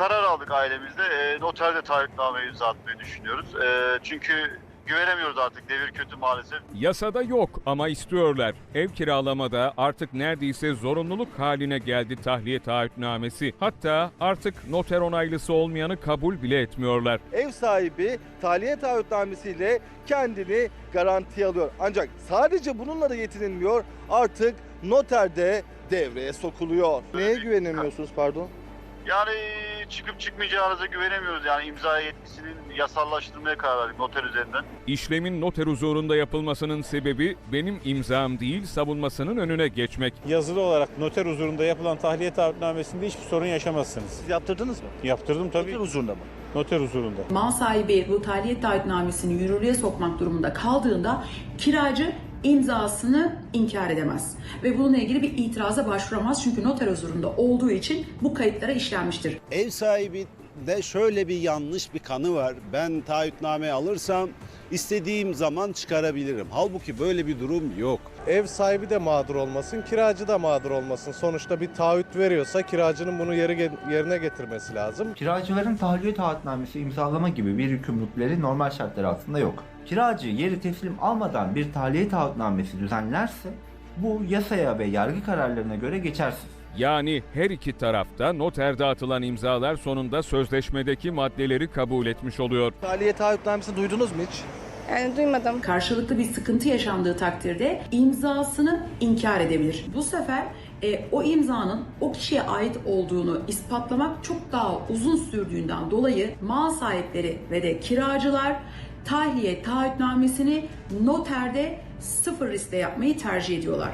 olarak ailemizde e, noterde taahhütname imza atmayı düşünüyoruz. E, çünkü güvenemiyoruz artık devir kötü maalesef. Yasada yok ama istiyorlar. Ev kiralamada artık neredeyse zorunluluk haline geldi tahliye taahhütnamesi. Hatta artık noter onaylısı olmayanı kabul bile etmiyorlar. Ev sahibi tahliye taahhütnamesiyle kendini garantiye alıyor. Ancak sadece bununla da yetinilmiyor. Artık noterde devreye sokuluyor. Neye güvenemiyorsunuz pardon? Yani çıkıp çıkmayacağınıza güvenemiyoruz. Yani imza yetkisinin yasallaştırmaya karar verdik noter üzerinden. İşlemin noter huzurunda yapılmasının sebebi benim imzam değil savunmasının önüne geçmek. Yazılı olarak noter huzurunda yapılan tahliye taahhütnamesinde hiçbir sorun yaşamazsınız. Siz yaptırdınız mı? Yaptırdım tabii Noter huzurunda mı? noter huzurunda. Mal sahibi bu tahliyet taahhütnamesini yürürlüğe sokmak durumunda kaldığında kiracı imzasını inkar edemez. Ve bununla ilgili bir itiraza başvuramaz çünkü noter huzurunda olduğu için bu kayıtlara işlenmiştir. Ev sahibi de şöyle bir yanlış bir kanı var. Ben taahhütname alırsam istediğim zaman çıkarabilirim. Halbuki böyle bir durum yok. Ev sahibi de mağdur olmasın, kiracı da mağdur olmasın. Sonuçta bir taahhüt veriyorsa kiracının bunu yeri yerine getirmesi lazım. Kiracıların tahliye taahhütnamesi imzalama gibi bir yükümlülükleri normal şartlar altında yok. Kiracı yeri teslim almadan bir tahliye taahhütnamesi düzenlerse bu yasaya ve yargı kararlarına göre geçersiz. Yani her iki tarafta noterde atılan imzalar sonunda sözleşmedeki maddeleri kabul etmiş oluyor. Tahliye taahhütnamesini duydunuz mu hiç? Yani duymadım. Karşılıklı bir sıkıntı yaşandığı takdirde imzasını inkar edebilir. Bu sefer e, o imzanın o kişiye ait olduğunu ispatlamak çok daha uzun sürdüğünden dolayı mal sahipleri ve de kiracılar tahliye taahhütnamesini noterde sıfır riskle yapmayı tercih ediyorlar.